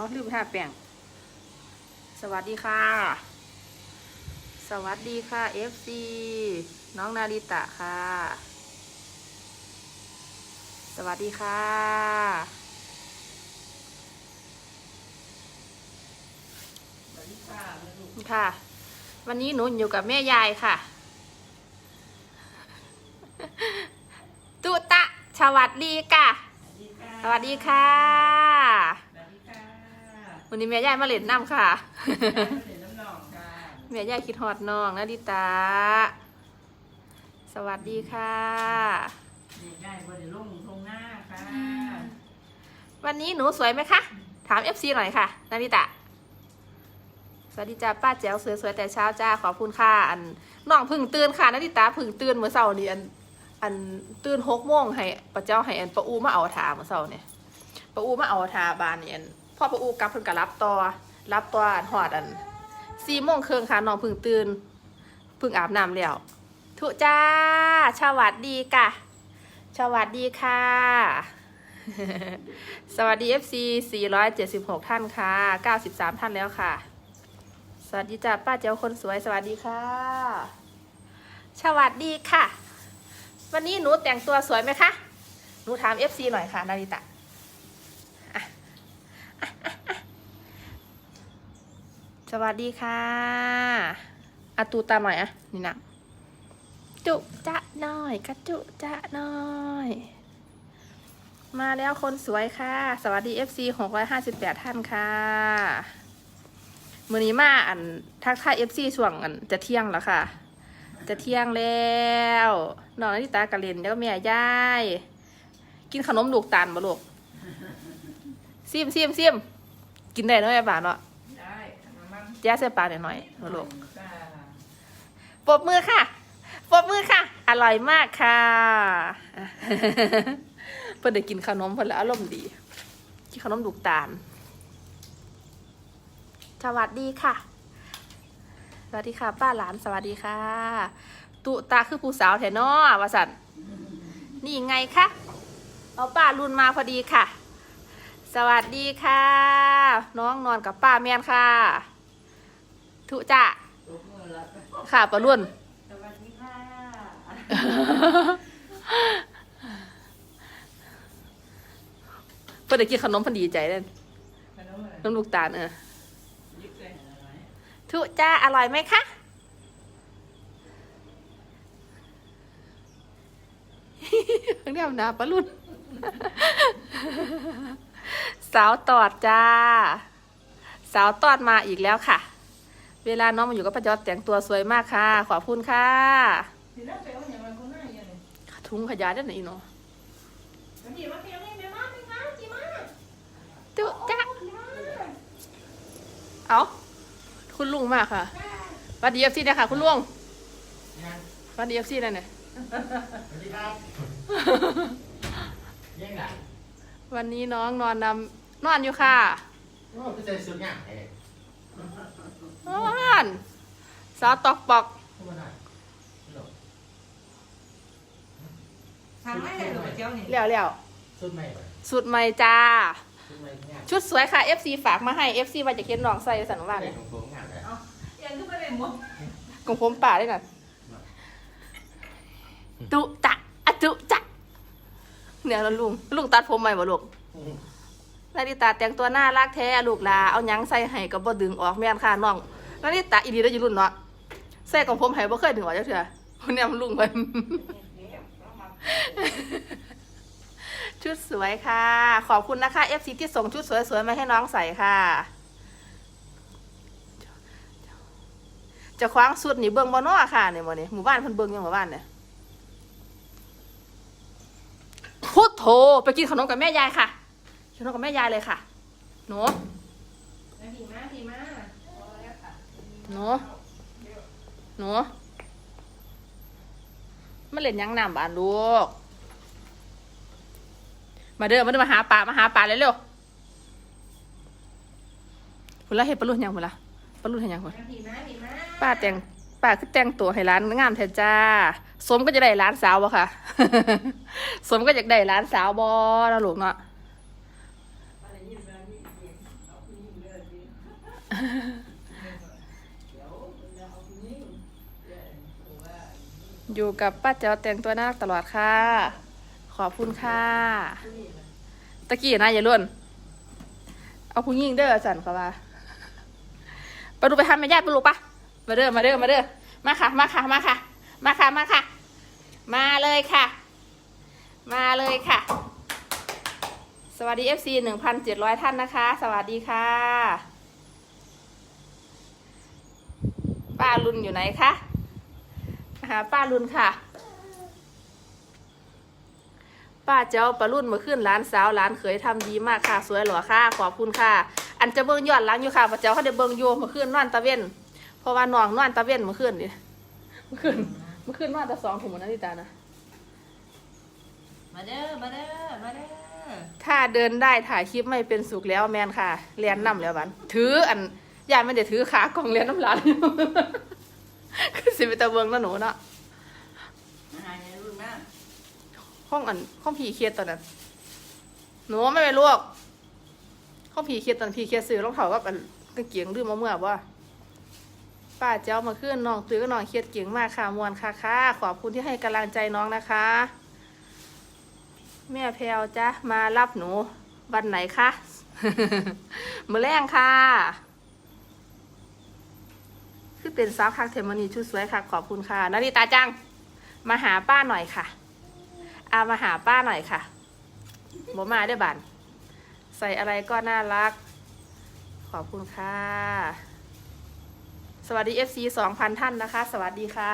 อ๋อลืมท่าแป้งสวัสดีค่ะ สวัสดีค่ะ FC น้องนาริตะค่ะ สวัสดีค่ะ ค่ะแม่ลูกค่ะวันนี้หนูอยู่กับแม่ยายค่ะ ตุตะสวัสดีค่ะ สวัสดีค่ะ สวัสดีค่ะ สวัสดีค่ะ วันนี้แม่ยายมาเล่นน้ำค่ะยายมาเห็นน้ำหนองค่ะแม่ยายคิดฮอดน้องนาดิตา สวัสดีค่ะ เด็กได้บริลงทงหน้าค่ะวันนี้หนูสวยไหมคะ ถาม FC หน่อยค่ะนาดิตะ สวัสดีจ้าป้าแจ๋วสวยๆแต่เช้าจ้าขอบคุณค่ะ อันน้องเพึ่งตื่นค่ะนาดิตาเพึ่งตื่นเมื่อเช้านี้อันอันตื่นหกโมงให้ป้าเจ้าให้อันป้าอูมาเอาถาเมื่อเช้าเนี่ยป้าอูมาเอาถาบานเนี่ยอัน พ่อป้าอูกลับเพิ่นก็รับต่อรับต่ออันหอดอันสี่โมงครึ่งค่ะน้องเพึ่งตื่นเพึ่งอาบน้ำแล้วทุจ้าสวัสดีค่ะสวัสดีค่ะ สวัสดี FC 476 ท่านค่ะ 93 ท่านแล้วค่ะ สวัสดีจ้าป้าเจ้าคนสวยสวัสดีค่ะ สวัสดีค่ะ วันนี้หนูแต่งตัวสวยไหมคะ หนูถาม FC หน่อยค่ะนาริตะ สวัสดีค่ะอาตูตามหน่อยอะนี่นะจุจะน่อยกระจุจะน่อย มาแล้วคนสวยค่ะ สวัสดี FC 658 ท่านค่ะมือนี้มาอันทักทาย FC ช่วงอันจะเที่ยงแล้วค่ะ จะเที่ยงแล้วน้องนาฬิตากะเล่นแล้วแม่ยาย กินขนมลูกตาลบ่ลูก ซิมซิมซิมกินได้เนาะแม่ป่าเนาะได้มามั่งแจ๊สใส่ปลาหน่อยๆบ่ลูกจ้าปรบมือค่ะปรบมือค่ะ อร่อยมากค่ะ เพิ่นได้กินขนมเพิ่นแล้วอารมณ์ดีกินขนมลูกตาลสวัสดีค่ะ สวัสดีค่ะ ป้าหลานสวัสดีค่ะ ตุตาคือผู้สาวแถนอวาสันนี่ไงคะเอาป้ารุ่นมาพอดีค่ะ สวัสดีค่ะ น้องนอนกับป้าแมนค่ะ ทุจ้าค่ะป้ารุ่นสวัสดีค่ะเพื่อนได้กินขนมพันดีใจเลยขนมอะไรน้ำลูกตาลเออะทุจ้าอร่อยไหมคะเพิ่งได้าปะรุ่น สาวตอดจ้า สาวตอดมาอีกแล้วค่ะ เวลาน้องมาอยู่กับป้าจอดแต่งตัวสวยมากค่ะ ขอบคุณค่ะทีน่าไปเอาอย่างไรคนหน้าอย่างไรถุงขยะด้านไหนเนาะวันนี้มาเที่ยวนี่แม่มาไม่มาจีมาทุจ้าจีมาเอาคุณลุงมากค่ะสวัสดีเอฟซีนะคะคุณลุงสวัสดีเอฟซีนะเนี่ยสวัสดีครับเยังไง วันนี้น้องนอนนำนอนอยู่ค่ะโอ้พี่ใจสุดงามเอ๊ะนอนสาวตอกปอกเข้ามาหน่อยพี่หลงทางไม่เลยหรอกเจ้านี่เลี้ยวเลี้ยวสุดไหมเลยสุดใหม่จ้าสุดไหมงามชุดสวยค่ะ FC ฝากมาให้ FC ว่าจะเขียนน้องใส่สันว่าเลเนี่ยยของผมงามเลยเอาอย่างที่ไม่ได้หมดของผมป่าได้น่ะตุจะอะตุจะ เนี่ยแล้วลุงลุงตัดผมใหม่บ่ลูกนาฬิตาแต่งตัวน่ารักแท้ลูกลาเอาหยังใส่ให้ก็บ่ดึงออกแม่นค่ะน้องนาฬิตาอีดีได้อยู่รุ่นเนาะใส่ของผมให้บ่เคยดึงออกจักเทื่อเนี่ยมันลุงไปชุดสวยค่ะ ขอบคุณนะคะ FC ที่ส่งชุดสวยๆมาให้น้องใส่ค่ะจะคว้างสุดนี่เบิ่งบ่นอค่ะเนี่ยบ่เนี่ยหมู่บ้านเพิ่นเบิ่งยังหมู่บ้านเนี่ย พุทโธไปกินขนมกับแม่ยายค่ะกินขนมกับแม่ยายเลยค่ะหนูดีมากดีมากหนูหนูมาเล่นหยังน้ำบ้านลูก มาเด้อมาเด้อมาหาปลามาหาปลาเร็วๆพุ่นละเฮ็ดปลาลุ่นยังพุ่นละปลาลุ่นเฮ็ดยังพุ่นดีมากดีมากป้าแต่งป้าคือแต่งตัวให้ร้านงามแท้จ้า สมก็จะได้ร้านสาวบ่ค่ะ สมก็จะได้ร้านสาวบ่นะลูกเนาะอะไรยืนแบบนี้เย็นเอาขึ้นอยู่กับป้าเจ้าแต่งตัวน่ารักตลอดค่ะ ขอบคุณค่ะ ตะกี้นะอย่าล้วน เอาผู้หญิงเด้อจันเขาว่าไปดูไปทำแม่ญาติไปลูกปะมาเด้อมาเด้อมาเด้อมาค่ะ มาค่ะ มาค่ะ มาค่ะมาค่ะ มาเลยค่ะ มาเลยค่ะ สวัสดี FC หนึ่งพันเจ็ดร้อยท่านนะคะ สวัสดีค่ะ ป้ารุนอยู่ไหนคะหาป้ารุนค่ะ ป้าเจ้าปลารุ่นมื่อคืนร้านสาวร้านเขยทำดีมากค่ะ สวยหล่อค่ะ ขอบคุณค่ะ อันจะเบิ่งยอดล้างอยู่ค่ะป้าเจ้าเขาได้เบิ่งอยู่เมื่อคืนนอนตะเวนเพราะว่าน้องนอนตะเวนมื่อคืนนี่เมื่อคืน มื่อคืนนอนแต่สองถุงนะทิตานะ มาเด้อ มาเด้อ มาเด้อ ถ้าเดินได้ถ่ายคลิปไม่เป็นสุขแล้วแมนค่ะเรียนนำแล้วบันถืออันยายไม่ได้ถือขากล่องเรียนน้ำร้านคือสิไปตะเบิงแล้วหนูเนาะมาหาเนี่ยรุ่นมากห้องอันห้องผีเครียดตอนนั้นหนูไม่ไปลวกห้องผีเครียดตอนผีเครียดซื้อรองเท้ากับอันกางเกียงดื้อมาเมื่อว่า ป้าเจ้ามาขึ้นน้องตื้อก็น้องเครียดเก่งมากค่ะมวนค่ะค่ะขอบคุณที่ให้กำลังใจน้องนะคะ แม่แพลวจ้ะมารับหนูวันไหนคะมือแรงค่ะ คือเป็นสาวคักเทมอนีชุดสวยค่ะ ขอบคุณค่ะนาริตาจัง มาหาป้าหน่อยค่ะอามาหาป้าหน่อยค่ะบมาได้บันใส่อะไรก็น่ารัก ขอบคุณค่ะ สวัสดี FC สองพันท่านนะคะ สวัสดีค่ะ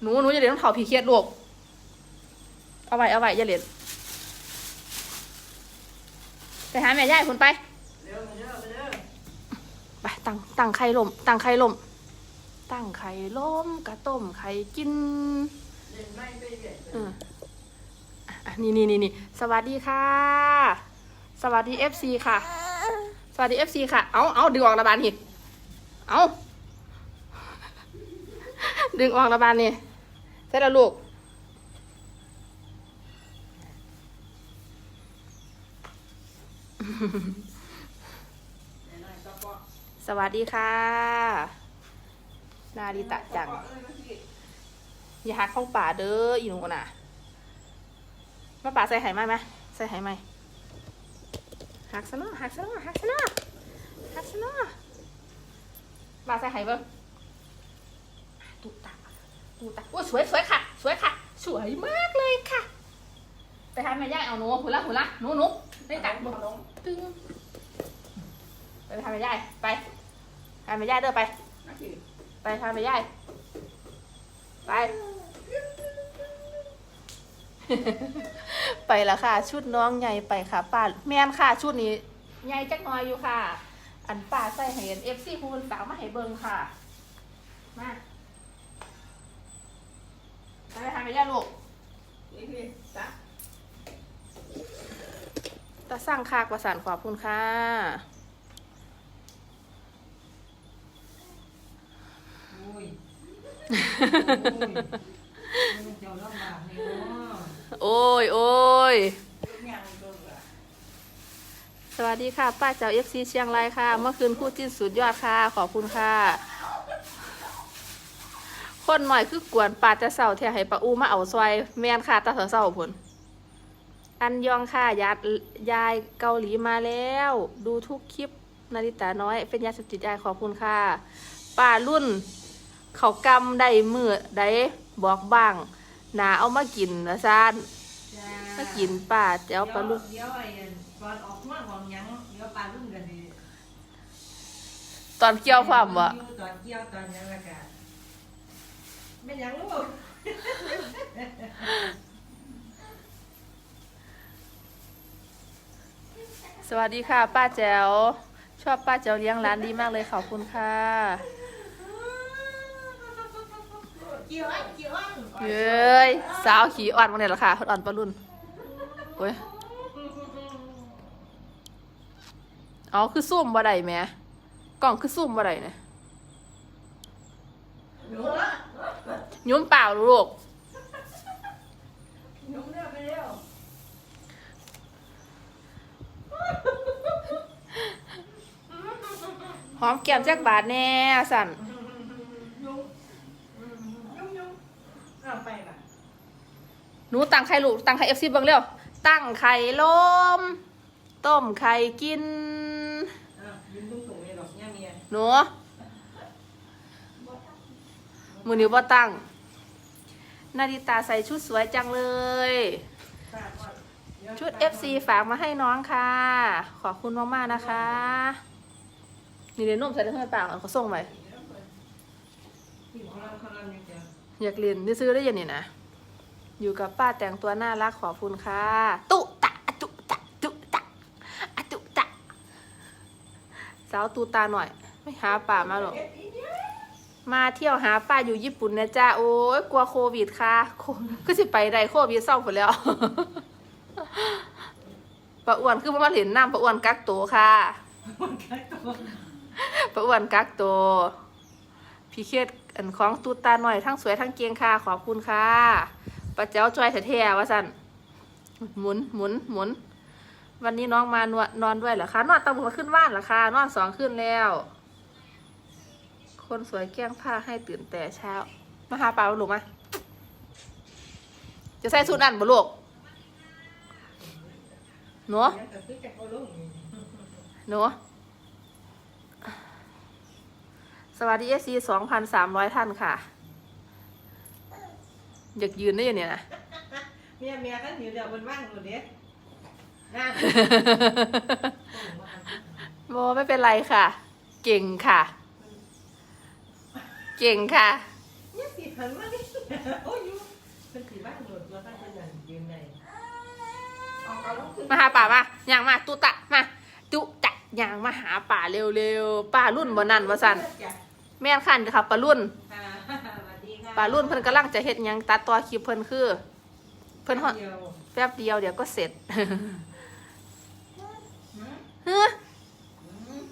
หนูหนูอย่าเล่นต้องเถาผีเครียดลูกเอาไว้เอาไว้อย่าเล่นไปหาแม่ย่ายคุณไปไปตั้งตั้งไข่ลมตั้งไข่ลมตั้งไข่ลมกระต้มไข่กินอือนี่นี่นี่นี่สวัสดีค่ะ สวัสดีเอฟซีค่ะ สวัสดีเอฟซีค่ะ เอาเอาดึงออกระบาลหิเอา ดึงออกระบาลนี่เสร็จแล้วลูก สวัสดีค่ะ นาดิตะจังอกเลยมาสิอย่าหักเข้าป่าเด้ออีหนูน่ะ มาป่าใส่ไหไหมไหมใส่ไหไหมหักซะเนาะหักซะเนาะหักซะเนาะหักซะเนาะป่าใส่ไหเบิ้ง ตูตาตูตาโอ้ยสวยสวยค่ะ สวยค่ะ สวยมากเลยค่ะ ไปทำแม่ย่ายเอาหนูหุ่นละหุ่นละหนูหนูได้ตักบอกลงตึงไปทำแม่ย่ายไปทำแม่ย่ายเด้อไปมาสิไปทำไปย่ายไปไปแล้วค่ะ ชุดน้องใหญ่ไปค่ะป้าแมนค่ะชุดนี้ใหญ่จักหน้อยอยู่ค่ะ อันป้าใส่ให้เห็นเอฟซีผู้เป็นสาวมาให้เบิ่งค่ะ มา ไปไปทำไปย่ายลูกนี่คือจ้ะตาสร้างคากประสานขอบคุณค่ะโอ้ยโอ้ยมันเจ้าลำบากนี่เนาะโอ้ยโอ้ยลูกยังตัวเหลือสวัสดีค่ะ ป้าเจ้าเอฟซีเชียงรายค่ะ เมื่อคืนคู่จิ้นสุดยอดค่ะ ขอบคุณค่ะ คนหน่อยคือกวนป้าจะเศร้าแท้ให้ป้าอูมาเอาซอยแมนค่ะตาเศร้าๆผลอันยองค่ะยายยายเกาหลีมาแล้ว ดูทุกคลิปนาริตาน้อย เป็นยาเสพติดยายขอบคุณค่ะป้ารุ่น เขากำได้มือได้บอกบ้างหนาเอามากินนะซานจ้ามากินป้าเจ้าปลาลูกเดี๋ยวไอ้ตอนออกมาของหยังเดี๋ยวปลาลุ่มกันดิตอนเกี่ยวความวะตอนเกี่ยวตอนหยังละกัน ม่ยังลูกสวัสดีค่ะ ป้าแจ๋วชอบป้าแจ๋วเลี้ยงร้านดีมากเลยขอบคุณค่ะเกี่ยวอันเกี่ยวอันเย้ยสาวขี่อ่อนวันนี้เหรอค่ะอ่อนปลารุ่นโอ้ยเอาคือซุ่มบ่ได้แหม่กล่องคือซุ่มบ่ได้เนี่ย หนู ยุ่มเปล่าลูกหนูเร็วไปเร็วหอมแก้มจักบาทแน่สั่นยุ่งอืมยุ่งยุ่งเอาไปล่ะหนูตั้งไข่ลูกตั้งไข่เอฟซีเบิ่งเร็วตั้งไข่ลมต้มไข่กินอ้าวยืนตรงๆเลยหรอกเนี่ยเมียหนูมือนิ้วบ่ตั้ง นาฬิตาใส่ชุดสวยจังเลยฝากก่อนเยวชุด FC ฝากมาให้น้องค่ะ ขอบคุณมากๆนะคะ นี่เดี๋ยวนุ่มใส่ในเพื่อนปากก่เขาส่งไปองเราเขาเราเนี่ยจะอยากเรียนซื้อได้ยังนี่นะ อยู่กับป้าแต่งตัวน่ารักขอบคุณค่ะ ตุตะอะตุตะตุตะอะตุตะสาวตูตาหน่อย ไม่หาป่ามาหรอก มาเที่ยวหาป้าอยู่ญี่ปุ่นนะจ้าโอ้ยกลัวโควิดค่ะก็สิไปได้โควิดเศร้าไปแล้วป้าอ้วนคือมาเห็นน้ำป้าอ้วนกักตัวค่ะมันแค่ตัวป้าอ้วนกักตัวพี่เครียดอันของตูตาหน่อยทั้งสวยทั้งเกียงค่ะขอบคุณค่ะป้าเจ้าจอยแท้ๆว่าสันหมุนหมุนหมุน วันนี้น้องมานอนด้วยเหรอคะนอนตะบุขึ้นบ้านเหรอคะนอนสองขึ้นแล้ว คนสวยแกล้งผ้าให้ตื่นแต่เช้า มาหาปลาลูกมา จะใส่สูทนั่นบ่ลูกหนูเนี่ยแต่ซื้อจากเอาลงนี่หนูสวัสดีเอซีสองพันสามร้อยท่านค่ะ อยากยืนได้ยังเนี่ยนะเมียเมียกันอยู่เดี๋ยวบนว่างหมดเด็ดนั่นโมไม่เป็นไรค่ะ เก่งค่ะ เก่งค่ะเนี่ยสิหันมาดิโอ้ยอยู่เป็นสีบ้านโดดตัวตั้งเป็นอย่างยืนในเอาเอาลงขึ้นมาหาป่ามาย่างมาตุตะมาตุตะย่างมาหาป่าเร็วๆป่ารุ่นบ่นั่นว่าสันจ้ะแม่นคันค่ะป่ารุ่นค่ะสวัสดีค่ะป่ารุ่นเพิ่นกำลังจะเฮ็ดหยังตัดต่อคลิปเพิ่นคือ เพิ่นฮอดเดียวแป๊บเดียวเดี๋ยวก็เสร็จ หืม เฮ้อหืม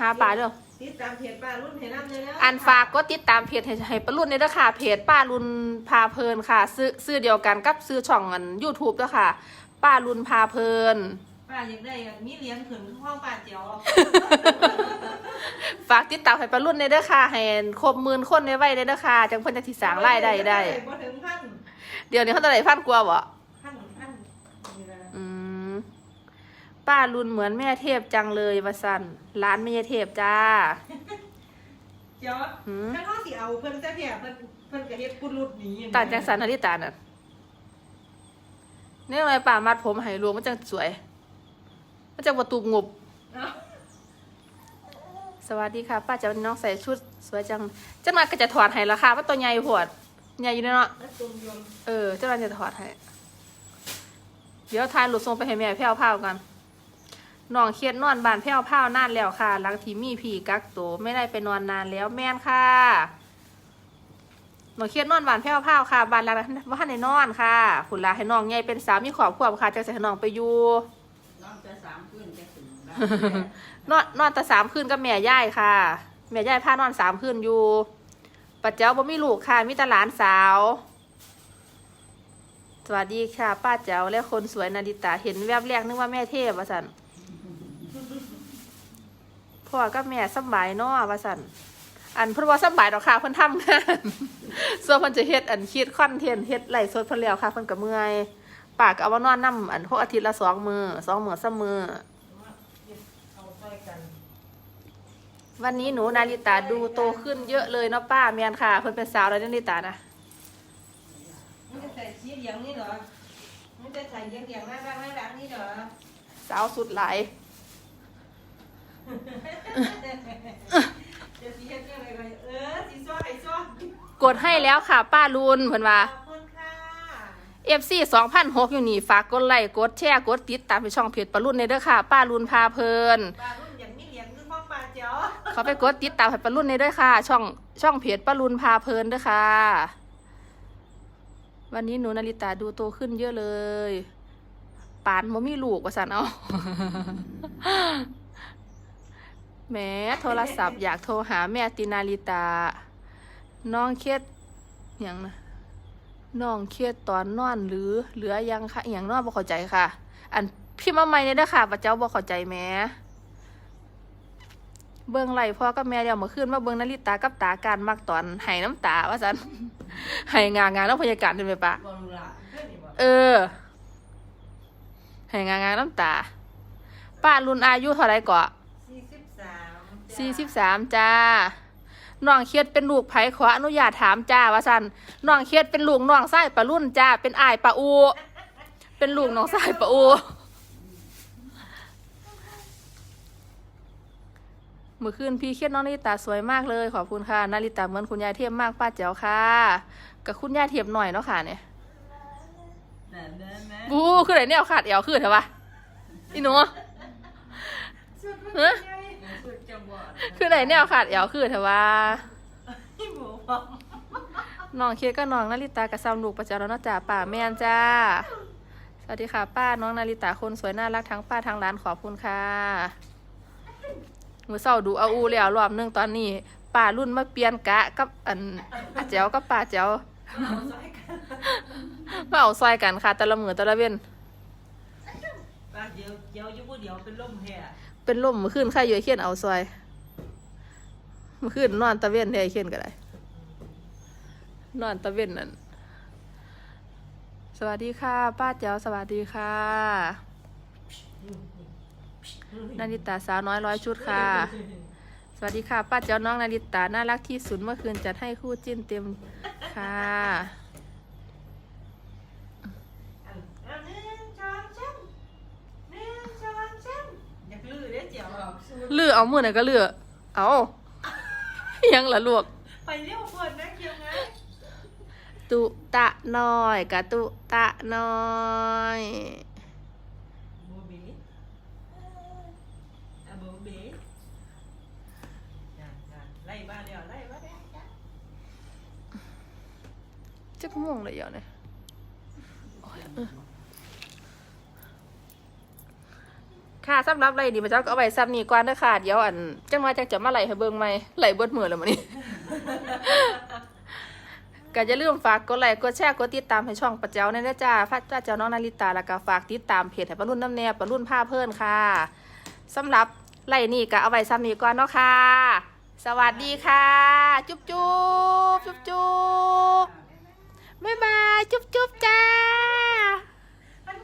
หาป่าเด้อ ติดตามเพจป้ารุ่นเห็นน้ำเลยนะอันฝากก็ติดตามเพจให้ให้ป้ารุ่นในเด้อค่ะเพจป้ารุ่นพาเพลินค่ะซื้อซื้อเดียวกันกับซื้อช่องอัน YouTube เด้อค่ะ ป้ารุ่นพาเพลิน ป้าอยากได้อะมีเหรียญขืนห้องป้าเจียวฝากติดตามให้ป้ารุ่นในเด้อค่ะให้ครบหมื่นคนในไว้ในเด้อค่ะจังเพิ่นจะสิสร้างรายได้ได้ บ่ถึงพัน เดี๋ยวนี้เขาจะได้พันกว่าบ่ พันพันนี่นะ อืม ป้ารุ่นเหมือนแม่เทพจังเลยว่าซั่นร้านแม่เทพจ้าเจียวหืม ถ้าเขาสิเอาเพิ่นจะเพียเพิ่นเพิ่นก็เฮ็ดกุลุดหนีตาจังสันนาริตาน่ะนี่ทำไมป่ามัดผมให้รวงมันจังสวย มันจังบ่ตูบงบ เอ้าสวัสดีค่ะ ป้าเจ้าน้องใส่ชุดสวยจังเจ้าหน่อยก็จะถอดให้ราคาว่าตัวใหญ่โพดใหญ่อยู่เนาะ แล้วตุ่มยมเออเจ้าหน่อยจะถอดให้ เดี๋ยวทายหลุดทรงไปให้แม่แพ้วพาวกัน น้องเครียดนอนบานแพ้วพาวนานแล้วค่ะ หลังที่มีผีกักตัวไม่ได้ไปนอนนานแล้วแม่นค่ะน้องเครียดนอนบานแพ้วพาวค่ะบานหลังนั้นว่าในนอนค่ะคุณลาให้น้องใหญ่เป็นสามีขอบควบค่ะจะใส่น้องไปอยู่น้องจะสามขึ้นจะถึงนอนนอนแต่สามคืนกับแม่ย่ายค่ะ แม่ย่ายพานอนสามคืนอยู่ปัจเจ้าบ่มีลูกค่ะมีแต่หลานสาวสวัสดีค่ะ ป้าเจ้าและคนสวยนาดิตาเห็นแวบแรกนึกว่าแม่เทพวะสัน พ่อกับแม่สำบายเนาะวะสันอันเพิ่นว่าสำบายดอกค่ะเพิ่นทำงานส่วนเพิ่นจะเฮ็ดอันคิดคอนเทนต์เฮ็ดไลฟ์สดเพิ่นแล้วค่ะเพิ่นก็เมื่อยป้าก็เอามานอนนํอันพวกอาทิตย์ละสองมือสองมื้อสามมื้อเอาไปกันวันนี้หนูนาริตาดูโตขึ้นเยอะเลยเนาะป้าเมียนค่ะเพิ่นเป็นสาวแล้วนาริตานะมันจะใส่สีเหลืองนี่เหรอมันจะใส่เหลืองเหลืองๆน่ารักน่ารักนี่เหรอสาวสุดหลาย จะสีเฮ็ดยังไงกันเออสีซ้อไอ้ซ้อกดให้แล้วค่ะ ป้าลุนเพิ่นว่า ขอบคุณค่ะ FC 2006อยู่นี่ฝากกดไลค์กดแชร์กดติดตามไปช่องเพจป้าลุนในเด้อค่ะ ป้าลุนพาเพลิน ปลารุ่นอย่างมีเหรียญคือพ่อปลาเจียวเขาไปกดติดตามให้ป้าลุนในเด้อค่ะ ช่องช่องเพจป้าลุนพาเพลินเด้อค่ะ วันนี้หนูนาริตาดูโตขึ้นเยอะเลย ปานบ่มีลูกว่าซั่นเอา แม้โทรศัพท์อยากโทรหาแม่ตินาริตา น้องเครียดอย่างนะน้องเครียดตอนนอนหรือเหลือยังคะอย่างนอนบ่เข้าใจค่ะ อันพี่มาใหม่เนี่ยเด้อค่ะพระเจ้าบ่เข้าใจแม้เบิ่งไหลพ่อกับแม่เดี๋ยวมื่อคืนมาเบิ่งนาริตากับตาการมักตอนไห้น้ำตา ว่าซั่นไห้งางาน้ำพยากาศเป็นไหมปะเออไห้งางานน้ำตาป้ารุ่นอายุเท่าไรก่อสี่สิบสาม สี่สิบสามจ้าน้องเครียดเป็นลูกไผขออนุญาตถามจ้าว่าสันน้องเครียดเป็นลูกน้องไส้ปะรุ่นจ้า เป็นอ้ายปะอู เป็นลูกน้องไส้ปะอูเมื่อคืนพี่เครียดน้องนาริตาสวยมากเลย ขอบคุณค่ะนาริตาเหมือนคุณยายเทียมมากป้าแจ๋วค่ะ กับคุณยายเทียมหน่อยเนาะค่ะเนี่ยนั่นนั่นนะบูคือไหนเนี่ยเอาขาดเอวคือเถอะวะอีหนูสุดฮะสุดจังหวะ คือไหนเนี่ยเอาขาดเอวคือเถอะวะที่หมูบอกน้องเคสก็น้องนาริตากับซัมลูกประจาแล้วเนาะจ้าป่าแม่นจ้า สวัสดีค่ะ ป้าน้องนาริตาคนสวยน่ารักทั้งป้าทั้งร้านขอบคุณค่ะมือเศร้าดูเอาอูแล้วรอบหนึงตอนนี้ป้ารุ่นมาเปลี่ยนกะกับอันอาแจ๋วกับป้าแจ๋วเอาซอยกันมาเอาซอยกันค่ะแต่ละมือแต่ละเว้นปากเดียวเดียวอยู่ผู้เดียวเป็นลมแห่เป็นลมมือขึ้นข้าอยู่ไอ้เขียนเอาซอย มือขึ้นนอนตะเว้นได้ไอ้เขียนก็ได้นอนตะเว้นนั่นสวัสดีค่ะ ป้าแจ๋วสวัสดีค่ะนาริตาสาวน้อยร้อยชุดค่ะ สวัสดีค่ะ ป้าเจ้าน้องนาริตาน่ารักที่สุดเมื่อคืนจัดให้คู่จิ้นเต็มค่ะอันอันหนึ่งสองสามหนึ่งสองสามอยากลื้อเด้อเจียวออกสูดเลือเอามือไหนก็เลือเอา ยังละลวก ไปเรียวคนนะเกี่ยวไงตุตะน้อยกะตุตะน้อยโบบีอะโบบีจ้ะจ้ะไล่บ้านเดียวไล่บ้านเดียวจ้ะจะกม่วงเลยเดี๋ยวเนี่ยโอ้ยเออ ค่ะสำหรับไรดีมาเจ้าก็เอาไว้ซ้ำนี่ก่อนเด้อค่ะเดี๋ยวอันจังมาจังจะมาไหลให้เบิ่งใหม่ไหลเบิดมือแล้วมื้อนี้ ก็อย่าลืมฝากกดไลค์กดแชร์กดติดตามให้ช่องปะเจ้าในนะจ้าฟ้าป้าเจ้าน้องนาริตาแล้วก็ฝากติดตามเพจให้ปะรุ่นน้ำแนบปะรุ่นผ้าเพิ่นค่ะสำหรับไล่นี่ก็เอาไว้ซ้ำนี้ก่อนเนาะค่ะ สวัสดีค่ะ จุ๊บจุ๊บจุ๊บจุ๊บบ๊ายบายจุ๊บจุ๊บจ้า